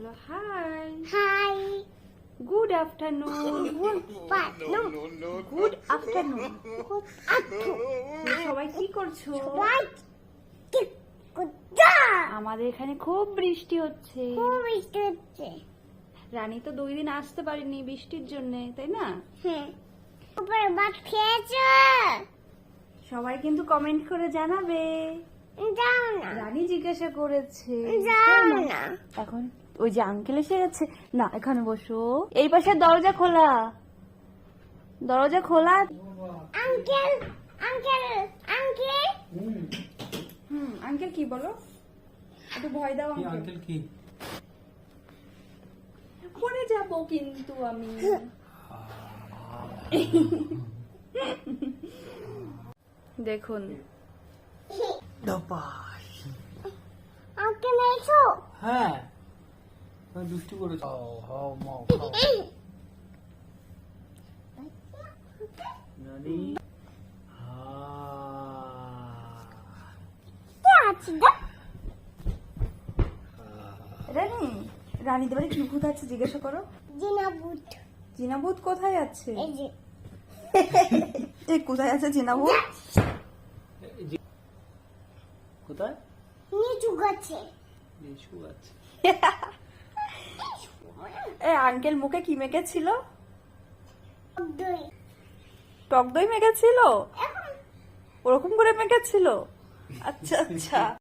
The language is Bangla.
Hello hi hi good afternoon good afternoon সবাই কি করছ? আমাদের এখানে খুব বৃষ্টি হচ্ছে। খুব বৃষ্টি হচ্ছে। রানী তো দুই দিন আসতে পারেনি বৃষ্টির জন্য তাই না? খেয়েছো? সবাই কিন্তু কমেন্ট করে জানাবে। রানী জিজ্ঞাসা করেছে। না। এখন ওই যে আঙ্কেল এসে গেছে। না এখানে বসো। এই পাশে দরজা খোলা। দরজা খোলা। আঙ্কেল আঙ্কেল আঙ্কেল হুম আঙ্কেল কি বলো? একটু ভয় দাও আঙ্কেল কি? পড়ে যাব কিন্তু আমি। দেখুন ডপাস হ্যাঁ। তুমি দুষ্টু করেছ হাও হাও মাও খাও। নানি। আছে গো রানী রানীদের বাড়ি কি ভূত আছে জিজ্ঞাসা করো। জিনাবুট জিনাভূত কোথায় আছে? এই যে। কোথায় আছে যে- কোথায়? নিচু গাছে। লিচু আছে এ আঙ্কেল মুখে কি মেখেছিল? দুই। টক দই মেখেছিল? ওরকম করে মেখেছিল? আচ্ছা আচ্ছা।